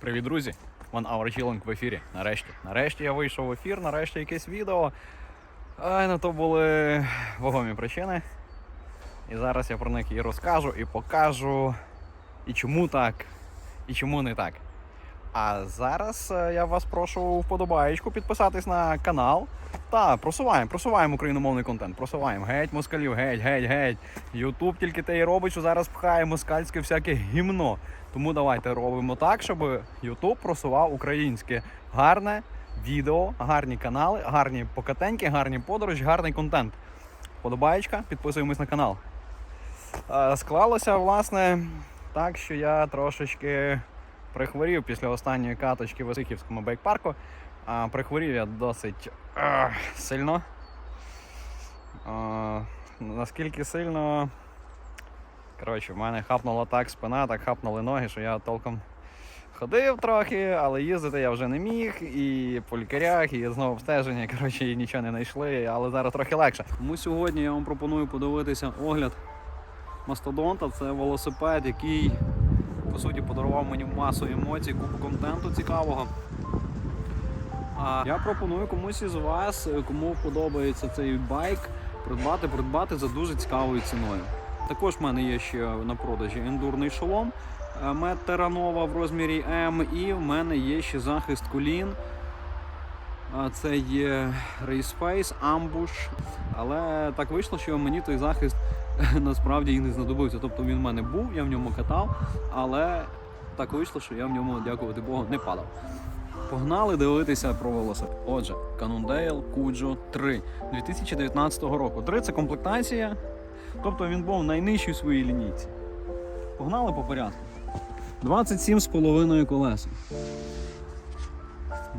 Привіт, друзі! One Hour Healing в ефірі. Нарешті. Нарешті я вийшов в ефір, нарешті якесь відео. Ай, на то були вагомі причини. І зараз я про них і розкажу, і покажу, і чому так, і чому не так. А зараз е, я вас прошу вподобаєчку підписатись на канал. Та, просуваємо, просуваємо україномовний контент, просуваємо. Геть москалів, геть, геть, геть. Ютуб тільки те і робить, що зараз пхає москальське всяке гімно. Тому давайте робимо так, щоб Ютуб просував українське гарне відео, гарні канали, гарні покатеньки, гарні подорожі, гарний контент. Подобаєчка, підписуємось на канал. Е, Склалося, власне, так, що я трошечки прихворів після останньої каточки в Осихівському бейк-парку. А, Прихворів я досить ех, сильно. А, наскільки сильно. Коротше, в мене хапнула так спина, так хапнули ноги, що я толком ходив трохи, але їздити я вже не міг. І по лікарях, і знову обстеження. Коротше, нічого не знайшли, але зараз трохи легше. Тому сьогодні я вам пропоную подивитися огляд мастодонта. Це велосипед, який по суті подарував мені масу емоцій, купу контенту цікавого. А я пропоную комусь із вас, кому подобається цей байк, придбати, придбати за дуже цікавою ціною. Також в мене є ще на продажі ендурний шолом е, Мет Terranova в розмірі М, і в мене є ще захист колін. Це є Race Face, Ambush. Але так вийшло, що мені той захист насправді і не знадобився. Тобто він в мене був, я в ньому катав, але так вийшло, що я в ньому, дякувати Богу, не падав. Погнали дивитися про велосипед. Отже, Cannondale Cujo 3 2019 року. 3 це комплектація, тобто він був найнижчий в своїй лінійці. Погнали по порядку. 27,5 колеса.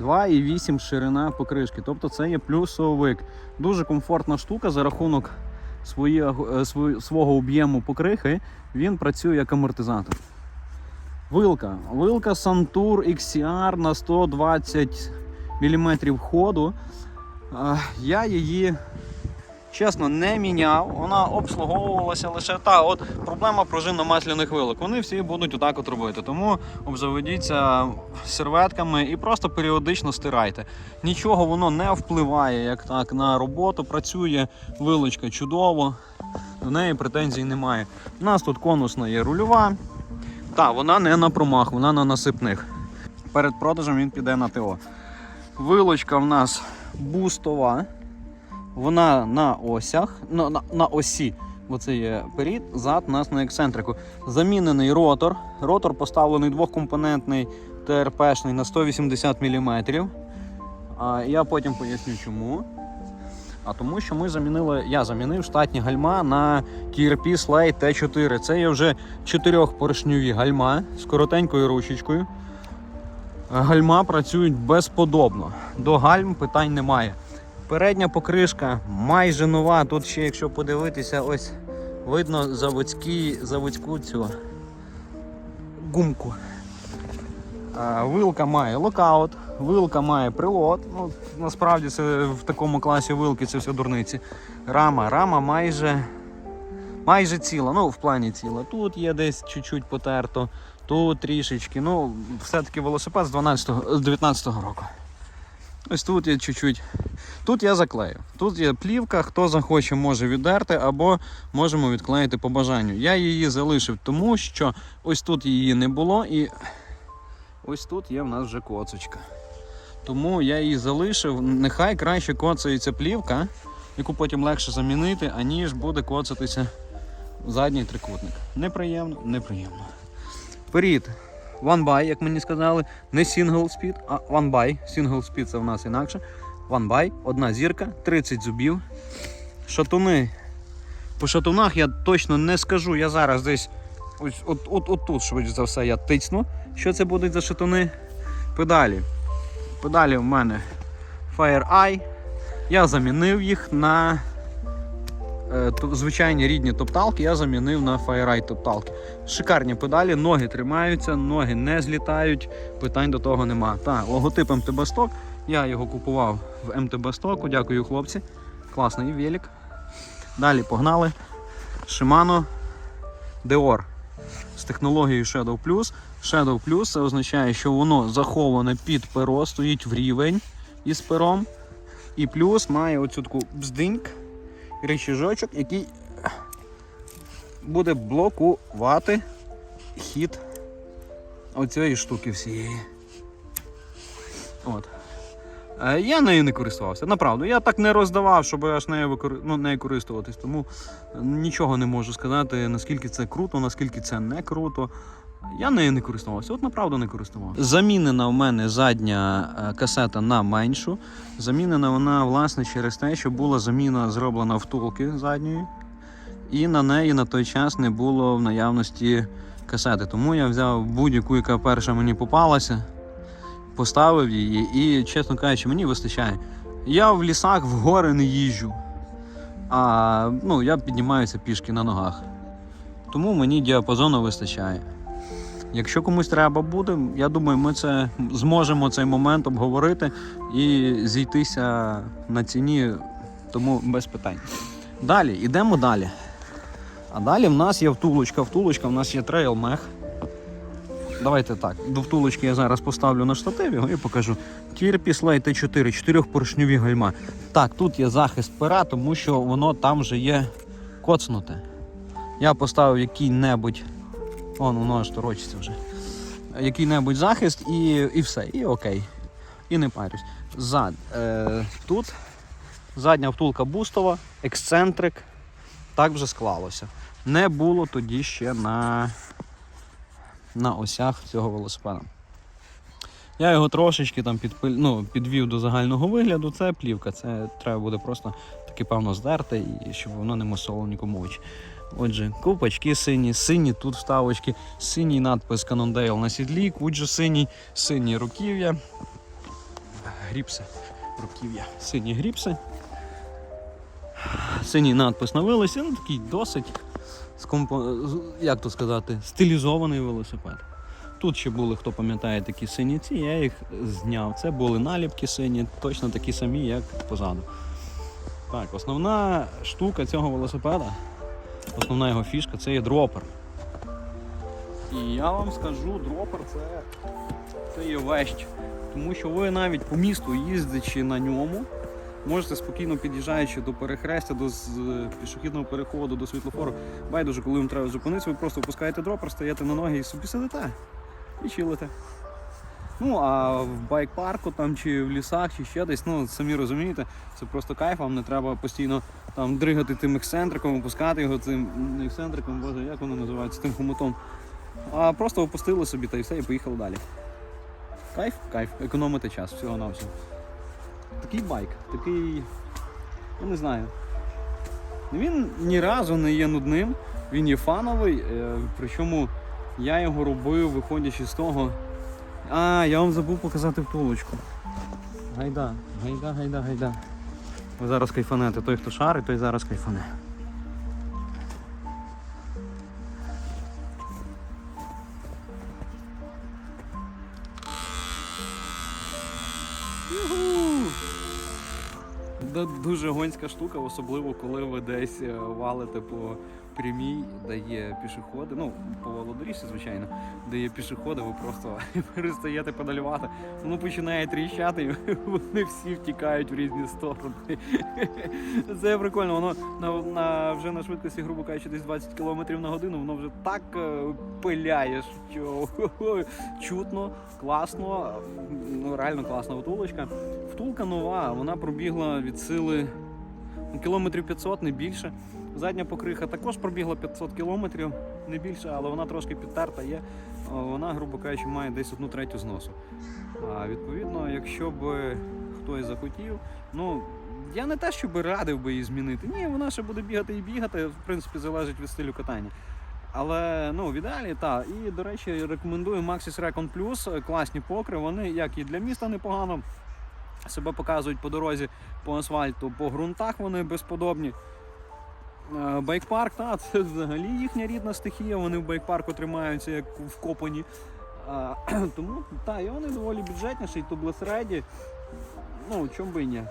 2,8 ширина покришки, тобто це є плюсовик. Дуже комфортна штука за рахунок своє, е, свого об'єму покрихи, він працює як амортизатор. Вилка. Вилка Santur XCR на 120 мм ходу. Е, Я її, чесно, не міняв. Вона обслуговувалася лише та. От проблема пружинно-масляних вилок. Вони всі будуть отак от робити. Тому обзаведіться серветками і просто періодично стирайте. Нічого воно не впливає як так на роботу. Працює вилочка чудово, до неї претензій немає. У нас тут конусна є рульова. Так, вона не на промах, вона на насипних. Перед продажем він піде на ТО. Вилочка в нас бустова. Вона на осях, на, на, на осі. Оце є перід, зад у нас на ексцентрику. Замінений ротор. Ротор поставлений двохкомпонентний ТРПшний на 180 мм. А я потім поясню чому. А тому, що ми замінили, я замінив штатні гальма на KRP Slate T4. Це є вже чотирьохпоршньові гальма з коротенькою ручечкою. Гальма працюють безподобно. До гальм питань немає. Передня покришка майже нова. Тут ще, якщо подивитися, ось видно заводські, заводську цю гумку. А, Вилка має локаут, вилка має прилот. Ну, насправді це в такому класі вилки це все дурниці. Рама, рама майже, майже ціла, ну в плані ціла. Тут є десь чуть-чуть потерто, тут трішечки. Ну, все-таки велосипед з 12, з 19 року. Ось тут є чуть-чуть. Тут я заклею. Тут є плівка, хто захоче, може віддерти, або можемо відклеїти по бажанню. Я її залишив, тому що ось тут її не було і ось тут є в нас вже коцочка. Тому я її залишив. Нехай краще коцається плівка, яку потім легше замінити, аніж буде коцатися задній трикутник. Неприємно, неприємно. Вперед. One by, як мені сказали, не single speed, а one by. Single speed це в нас інакше. One by, одна зірка, 30 зубів. Шатуни. По шатунах я точно не скажу. Я зараз десь ось от, от, от тут, швидше за все, я тицну. Що це будуть за шатуни? Педалі. Педалі в мене Fire Eye. Я замінив їх на звичайні рідні топталки, я замінив на FireEye топталки. Шикарні педалі, ноги тримаються, ноги не злітають, питань до того нема. Так, логотип МТБ Stock. Я його купував в МТБ Стоку. Дякую, хлопці. Класний велик. Далі погнали. Shimano Deor з технологією Shadow Plus. Shadow Plus це означає, що воно заховане під перо, стоїть в рівень із пером. І плюс має оцю таку бздиньк, речіжочок, який буде блокувати хід оцієї штуки всієї. От. Е, Я нею не користувався. Направду, я так не роздавав, щоб аж нею, викор... ну, нею користуватись. Тому нічого не можу сказати, наскільки це круто, наскільки це не круто. Я нею не користувався, от направду не користувався. Замінена в мене задня е, касета на меншу. Замінена вона, власне, через те, що була заміна зроблена втулки задньої, і на неї на той час не було в наявності касети. Тому я взяв будь-яку, яка перша мені попалася, поставив її, і, чесно кажучи, мені вистачає. Я в лісах в гори не їжджу, а ну, я піднімаюся пішки на ногах. Тому мені діапазону вистачає. Якщо комусь треба буде, я думаю, ми це зможемо цей момент обговорити і зійтися на ціні, тому без питань. Далі, йдемо далі. А далі в нас є втулочка. Втулочка в нас є трейл мех. Давайте так. До втулочки я зараз поставлю на штатив і покажу. Тірпіс Lite T4, чотирьохпоршньові гальма. Так, тут є захист пера, тому що воно там вже є коцнуте. Я поставив який-небудь. Вон, воно аж торочиться вже. Який-небудь захист і, і все. І окей. І не парюсь. Зад. Е, тут задня втулка бустова, ексцентрик. Так вже склалося. Не було тоді ще на, на осях цього велосипеда. Я його трошечки там підпиль... ну, підвів до загального вигляду. Це плівка, це треба буде просто таки певно здерти, щоб воно не мосоло нікому очі. Отже, ковпачки сині, сині тут вставочки, синій надпис Cannondale на сідлі, куджо синій, сині руків'я. Гріпси. Руків'я. Сині гріпси. Синій надпис на вилисі, ну такий досить скомпо... як то сказати, стилізований велосипед. Тут ще були, хто пам'ятає, такі сині ці, я їх зняв. Це були наліпки сині, точно такі самі, як позаду. Так, основна штука цього велосипеда, основна його фішка це є дропер. І я вам скажу, дропер це, це є вещь. Тому що ви навіть по місту їздячи на ньому, можете спокійно під'їжджаючи до перехрестя, до пішохідного переходу, до світлофору. Байдуже, коли вам треба зупинитися, ви просто опускаєте дропер, стаєте на ноги і собі сидите і чилите. Ну, а в байк-парку там чи в лісах, чи ще десь, ну самі розумієте, це просто кайф, вам не треба постійно там дригати тим ексцентриком, опускати його цим ексцентриком, боже, як воно називається, тим хомутом. А просто опустили собі та і все, і поїхали далі. Кайф, кайф, економити час всього на всього. Такий байк, такий. Я не знаю. Він ні разу не є нудним, він є фановий, е, причому я його робив, виходячи з того. А, я вам забув показати втулочку. Гайда, гайда, гайда, гайда. Ви зараз кайфанете. Той, хто шарить, той зараз кайфане. Дуже гонська штука, особливо коли ви десь е, валите по прямій, де є пішоходи. Ну, по володоріжці, звичайно, де є пішоходи, ви просто перестаєте педалювати. Воно починає тріщати, і вони всі втікають в різні сторони. Це прикольно, воно на, на, вже на швидкості, грубо кажучи, десь 20 км на годину, воно вже так е, пиляє, що чутно, класно, ну реально класна втулочка. Втулка нова, вона пробігла від сили ну, кілометрів 500, не більше. Задня покриха також пробігла 500 кілометрів, не більше, але вона трошки підтерта є. Вона, грубо кажучи, має десь одну третю зносу. А відповідно, якщо б хтось захотів, ну я не те, щоб радив би її змінити. Ні, вона ще буде бігати і бігати, в принципі, залежить від стилю катання. Але ну, в ідеалі так. І, до речі, рекомендую Maxis Recon Plus. Класні покри, вони як і для міста непогано себе показують по дорозі, по асфальту, по ґрунтах вони безподобні. Е, Байкпарк, та, це взагалі їхня рідна стихія, вони в байкпарку тримаються як вкопані. А, тому та, і вони доволі бюджетніші, тублес реді. Ну, чому би і ні.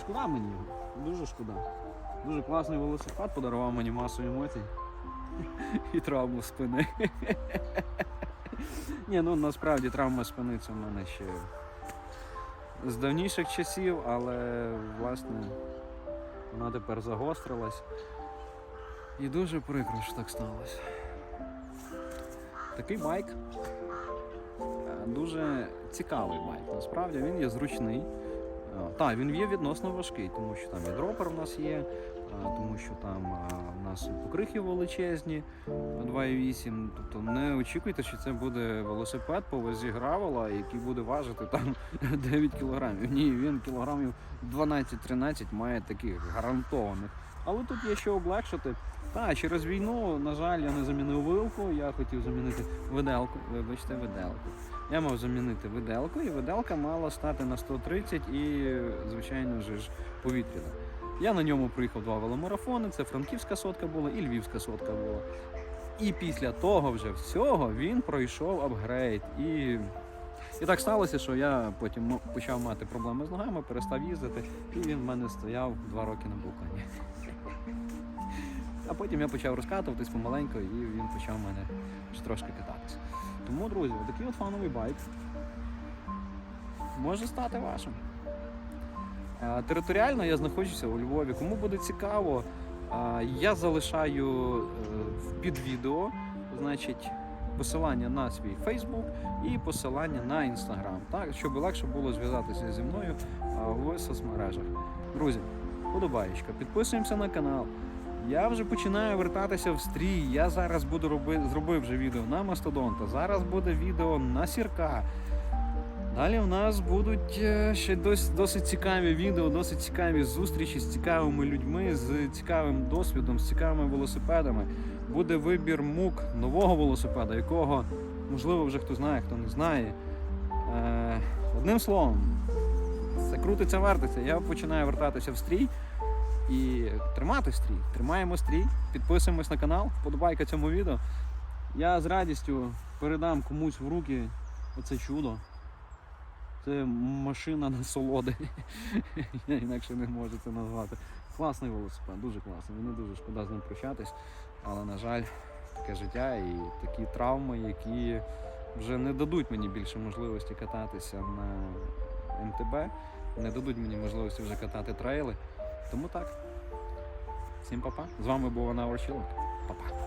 Шкода мені його, дуже шкода. Дуже класний велосипед, подарував мені масу емоцій. і травму спини. Ні, ну насправді травма спини це в мене ще з давніших часів, але власне вона тепер загострилась. І дуже прикро, що так сталося. Такий байк. е, Дуже цікавий байк. Насправді він є зручний. Е, Так, він є відносно важкий, тому що там і дропер у нас є, тому що там у нас покрихи величезні 2,8. Тобто не очікуйте, що це буде велосипед по вазі гравела, який буде важити там 9 кілограмів. Ні, він кілограмів 12-13 має таких гарантованих. Але тут є що облегшити. Та, через війну, на жаль, я не замінив вилку, я хотів замінити виделку. Вибачте, виделку. Я мав замінити виделку, і виделка мала стати на 130 і, звичайно ж, повітряна. Я на ньому проїхав два веломарафони, це франківська сотка була і львівська сотка була. І після того вже всього він пройшов апгрейд. І, і так сталося, що я потім почав мати проблеми з ногами, перестав їздити, і він в мене стояв два роки на букані. А потім я почав розкатуватись помаленьку, і він почав мене трошки кататися. Тому, друзі, такий от фановий байк може стати вашим. Е, Територіально я знаходжуся у Львові. Кому буде цікаво, е, я залишаю е, під відео, значить, посилання на свій Facebook і посилання на Instagram, так, щоб легше було зв'язатися зі мною в соцмережах. Друзі, подобаєчка, підписуємося на канал. Я вже починаю вертатися в стрій. Я зараз буду робити, зробив вже відео на Мастодонта. Зараз буде відео на Сірка. Далі в нас будуть е, ще досить, досить цікаві відео, досить цікаві зустрічі з цікавими людьми, з цікавим досвідом, з цікавими велосипедами. Буде вибір мук нового велосипеда, якого, можливо, вже хто знає, хто не знає. Е, одним словом, це крутиться, вертиться. Я починаю вертатися в стрій. І тримати стрій. Тримаємо стрій, підписуємось на канал, вподобайка цьому відео. Я з радістю передам комусь в руки оце чудо. Це машина насолоди. Я інакше не можу це назвати. Класний велосипед, дуже класний. Мені дуже шкода з ним прощатись. Але, на жаль, таке життя і такі травми, які вже не дадуть мені більше можливості кататися на МТБ, не дадуть мені можливості вже катати трейли. Тому так. Всім па-па. З вами був Анна Орчилок. Па-па.